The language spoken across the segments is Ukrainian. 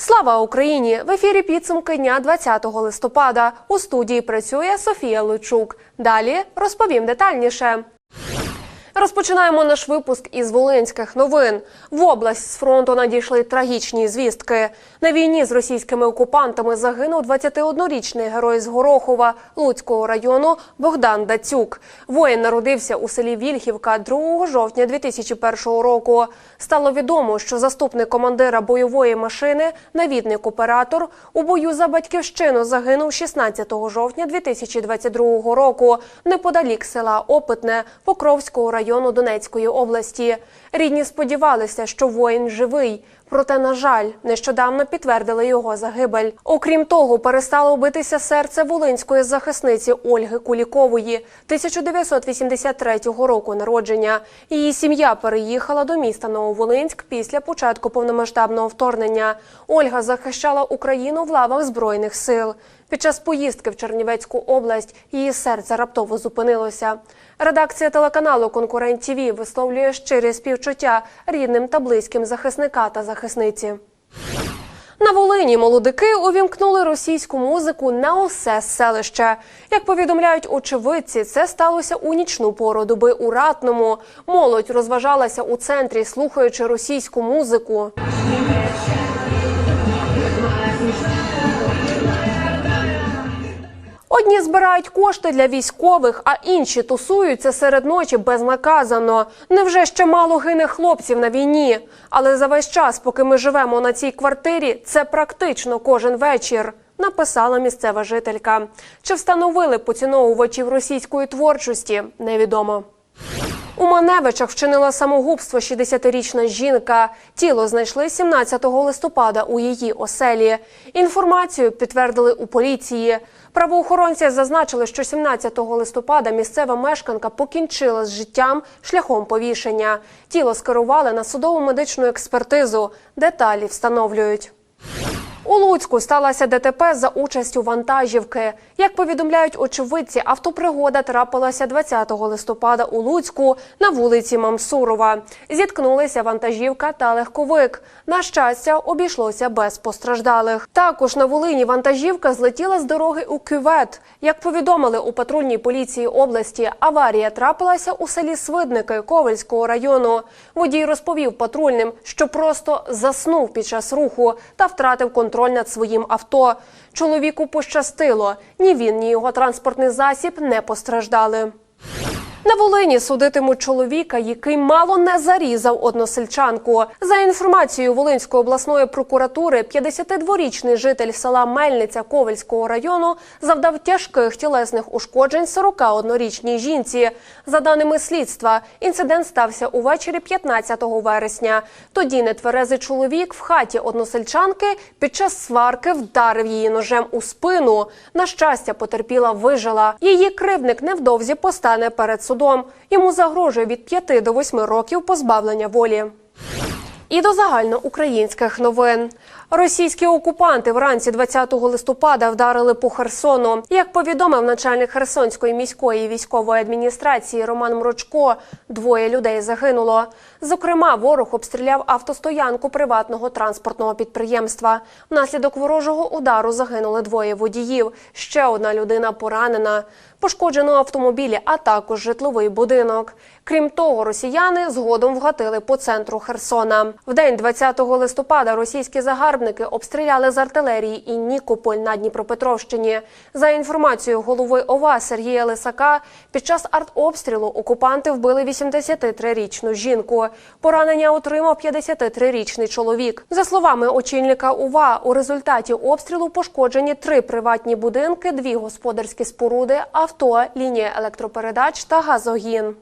Слава Україні! В ефірі підсумки дня 20 листопада. У студії працює Софія Лучук. Далі розповім детальніше. Розпочинаємо наш випуск із волинських новин. В область з фронту надійшли трагічні звістки. На війні з російськими окупантами загинув 21-річний герой з Горохова Луцького району Богдан Дацюк. Воїн народився у селі Вільхівка 2 жовтня 2001 року. Стало відомо, що заступник командира бойової машини, навідник-оператор, у бою за батьківщину загинув 16 жовтня 2022 року неподалік села Опитне Покровського району Донецької області. Рідні сподівалися, що воїн живий. Проте, на жаль, нещодавно підтвердили його загибель. Окрім того, перестало битися серце волинської захисниці Ольги Кулікової 1983 року народження. Її сім'я переїхала до міста Нововолинськ після початку повномасштабного вторгнення. Ольга захищала Україну в лавах збройних сил. Під час поїздки в Чернівецьку область її серце раптово зупинилося. Редакція телеканалу Конкурент ТІВІ висловлює щирі співчуття рідним та близьким захисника та захисниці. На Волині молодики увімкнули російську музику на усе селище. Як повідомляють очевидці, це сталося у нічну пору доби у Ратному. Молодь розважалася у центрі, слухаючи російську музику. Одні збирають кошти для військових, а інші тусуються серед ночі безнаказано. Невже ще мало гине хлопців на війні? Але за весь час, поки ми живемо на цій квартирі, це практично кожен вечір. Написала місцева жителька. Чи встановили поціновувачів російської творчості? Невідомо. У Маневичах вчинила самогубство 60-річна жінка. Тіло знайшли 17 листопада у її оселі. Інформацію підтвердили у поліції. Правоохоронці зазначили, що 17 листопада місцева мешканка покінчила з життям шляхом повішення. Тіло скерували на судову медичну експертизу. Деталі встановлюють. У Луцьку сталася ДТП за участю вантажівки. Як повідомляють очевидці, автопригода трапилася 20 листопада у Луцьку на вулиці Мамсурова. Зіткнулися вантажівка та легковик. На щастя, обійшлося без постраждалих. Також на Волині вантажівка злетіла з дороги у кювет. Як повідомили у патрульній поліції області, аварія трапилася у селі Свидники Ковельського району. Водій розповів патрульним, що просто заснув під час руху та втратив контроль над своїм авто. Чоловіку пощастило. Ні він, ні його транспортний засіб не постраждали. На Волині судитимуть чоловіка, який мало не зарізав односельчанку. За інформацією Волинської обласної прокуратури, 52-річний житель села Мельниця Ковельського району завдав тяжких тілесних ушкоджень 41-річній жінці. За даними слідства, інцидент стався увечері 15 вересня. Тоді нетверезий чоловік в хаті односельчанки під час сварки вдарив її ножем у спину. На щастя, потерпіла вижила. Її кривдник невдовзі постане перед судом. Йому загрожує від 5 до 8 років позбавлення волі. І до загальноукраїнських новин. Російські окупанти вранці 20 листопада вдарили по Херсону. Як повідомив начальник Херсонської міської військової адміністрації Роман Мрочко, двоє людей загинуло. Зокрема, ворог обстріляв автостоянку приватного транспортного підприємства. Внаслідок ворожого удару загинули двоє водіїв. Ще одна людина поранена. Пошкоджено автомобілі, а також житловий будинок. Крім того, росіяни згодом вгатили по центру Херсона. В день 20 листопада російські загарбники обстріляли з артилерії і Нікополь на Дніпропетровщині. За інформацією голови ОВА Сергія Лисака, під час артобстрілу окупанти вбили 83-річну жінку. Поранення отримав 53-річний чоловік. За словами очільника УВА, у результаті обстрілу пошкоджені три приватні будинки, дві господарські споруди, авто, лінія електропередач та газогін.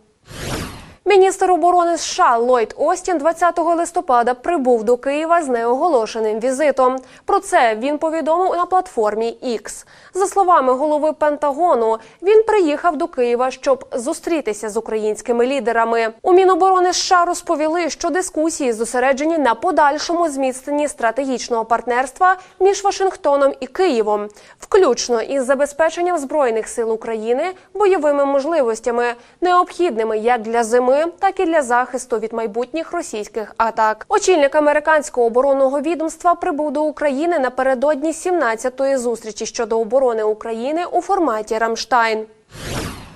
Міністр оборони США Ллойд Остін 20 листопада прибув до Києва з неоголошеним візитом. Про це він повідомив на платформі X. За словами голови Пентагону, він приїхав до Києва, щоб зустрітися з українськими лідерами. У Міноборони США розповіли, що дискусії зосереджені на подальшому зміцненні стратегічного партнерства між Вашингтоном і Києвом, включно із забезпеченням збройних сил України бойовими можливостями, необхідними як для зими Україною, так і для захисту від майбутніх російських атак. Очільник американського оборонного відомства прибув до України напередодні 17-ї зустрічі щодо оборони України у форматі Рамштайн.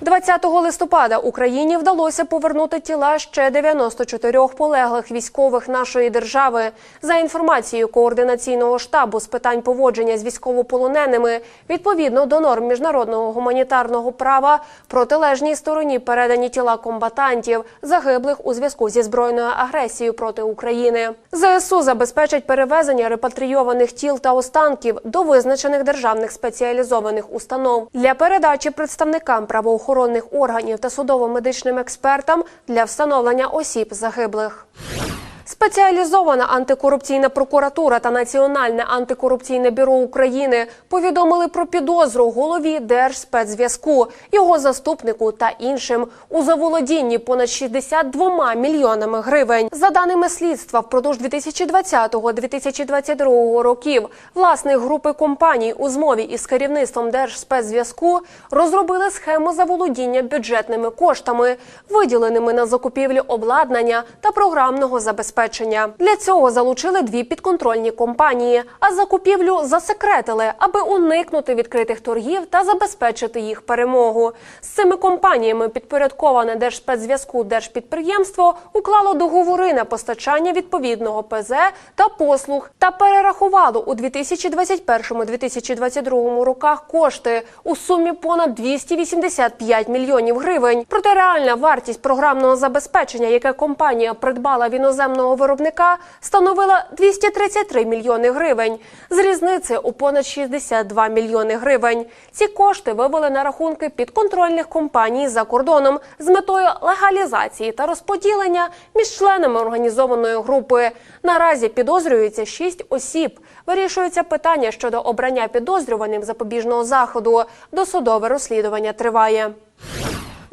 20 листопада Україні вдалося повернути тіла ще 94 полеглих військових нашої держави. За інформацією координаційного штабу з питань поводження з військовополоненими, відповідно до норм міжнародного гуманітарного права, протилежній стороні передані тіла комбатантів, загиблих у зв'язку зі збройною агресією проти України. ЗСУ забезпечать перевезення репатрійованих тіл та останків до визначених державних спеціалізованих установ для передачі представникам правоохоронних органів та судово-медичним експертам для встановлення осіб загиблих. Спеціалізована антикорупційна прокуратура та Національне антикорупційне бюро України повідомили про підозру голові Держспецзв'язку, його заступнику та іншим у заволодінні понад 62 мільйонами гривень. За даними слідства, впродовж 2020-2022 років власник групи компаній у змові із керівництвом Держспецзв'язку розробили схему заволодіння бюджетними коштами, виділеними на закупівлю обладнання та програмного забезпечення. Для цього залучили дві підконтрольні компанії, а закупівлю засекретили, аби уникнути відкритих торгів та забезпечити їх перемогу. З цими компаніями підпорядковане Держспецзв'язку держпідприємство уклало договори на постачання відповідного ПЗ та послуг та перерахувало у 2021-2022 роках кошти у сумі понад 285 мільйонів гривень. Проте реальна вартість програмного забезпечення, яке компанія придбала в іноземного виробника, становила 233 мільйони гривень. З різниці у понад 62 мільйони гривень. Ці кошти вивели на рахунки підконтрольних компаній за кордоном з метою легалізації та розподілення між членами організованої групи. Наразі підозрюється шість осіб. Вирішується питання щодо обрання підозрюваним запобіжного заходу. Досудове розслідування триває.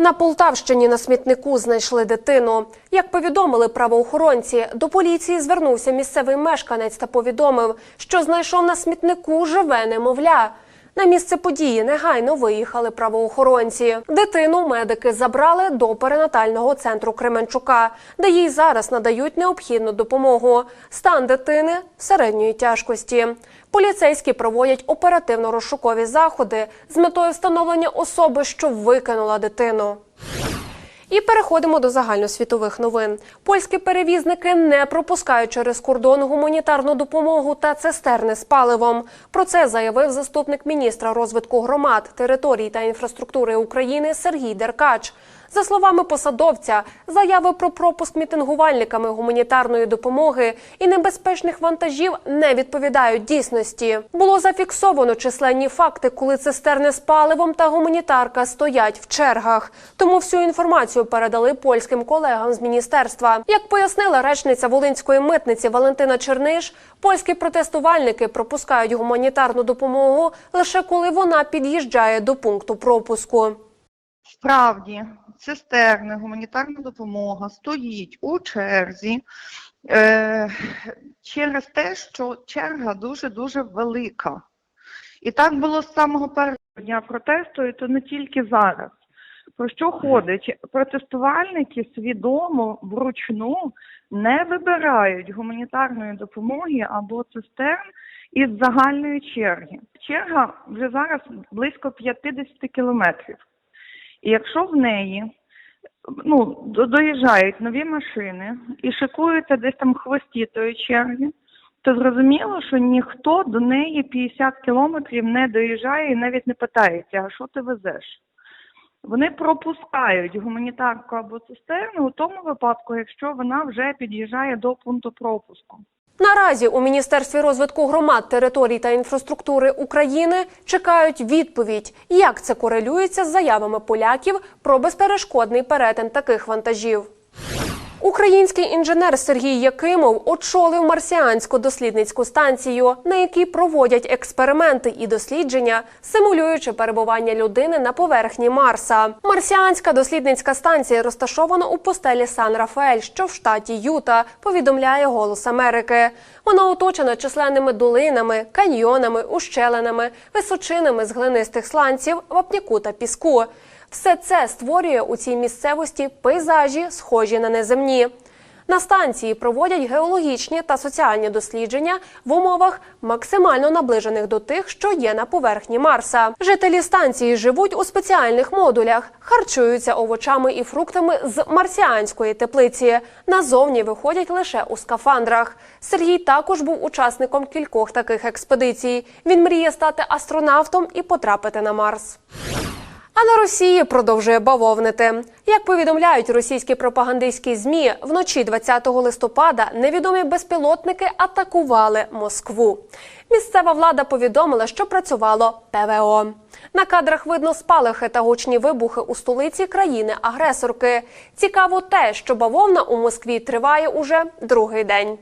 На Полтавщині на смітнику знайшли дитину. Як повідомили правоохоронці, до поліції звернувся місцевий мешканець та повідомив, що знайшов на смітнику живе немовля. На місце події негайно виїхали правоохоронці. Дитину медики забрали до перинатального центру Кременчука, де їй зараз надають необхідну допомогу. Стан дитини середньої тяжкості. Поліцейські проводять оперативно-розшукові заходи з метою встановлення особи, що викинула дитину. І переходимо до загальносвітових новин. Польські перевізники не пропускають через кордон гуманітарну допомогу та цистерни з паливом. Про це заявив заступник міністра розвитку громад, територій та інфраструктури України Сергій Деркач. За словами посадовця, заяви про пропуск мітингувальниками гуманітарної допомоги і небезпечних вантажів не відповідають дійсності. Було зафіксовано численні факти, коли цистерни з паливом та гуманітарка стоять в чергах. Тому всю інформацію передали польським колегам з міністерства. Як пояснила речниця Волинської митниці Валентина Черниш, польські протестувальники пропускають гуманітарну допомогу лише коли вона під'їжджає до пункту пропуску. Справді, цистерни, гуманітарна допомога стоїть у черзі е, через те, що черга дуже-дуже велика. І так було з самого першого дня протесту, і то не тільки зараз. Про що ходить? Протестувальники свідомо вручну не вибирають гуманітарної допомоги або цистерн із загальної черги. Черга вже зараз близько 50 кілометрів. І якщо в неї ну, доїжджають нові машини і шикуються десь там хвості тої черги, то зрозуміло, що ніхто до неї 50 кілометрів не доїжджає і навіть не питається, а що ти везеш? Вони пропускають гуманітарку або цистерну у тому випадку, якщо вона вже під'їжджає до пункту пропуску. Наразі у Міністерстві розвитку громад, територій та інфраструктури України чекають відповідь, як це корелюється з заявами поляків про безперешкодний перетин таких вантажів. Український інженер Сергій Якимов очолив марсіанську дослідницьку станцію, на якій проводять експерименти і дослідження, симулюючи перебування людини на поверхні Марса. Марсіанська дослідницька станція розташована у постелі Сан Рафаель, що в штаті Юта, повідомляє Голос Америки. Вона оточена численними долинами, каньйонами, ущелинами, височинами з глинистих сланців, вапняку та піску. Все це створює у цій місцевості пейзажі, схожі на неземні. На станції проводять геологічні та соціальні дослідження в умовах максимально наближених до тих, що є на поверхні Марса. Жителі станції живуть у спеціальних модулях, харчуються овочами і фруктами з марсіанської теплиці. Назовні виходять лише у скафандрах. Сергій також був учасником кількох таких експедицій. Він мріє стати астронавтом і потрапити на Марс. А на Росії продовжує бавовнити. Як повідомляють російські пропагандистські змі, вночі 20 листопада невідомі безпілотники атакували Москву. Місцева влада повідомила, що працювало ПВО. На кадрах видно спалахи та гучні вибухи у столиці країни-агресорки. Цікаво те, що бавовна у Москві триває уже другий день.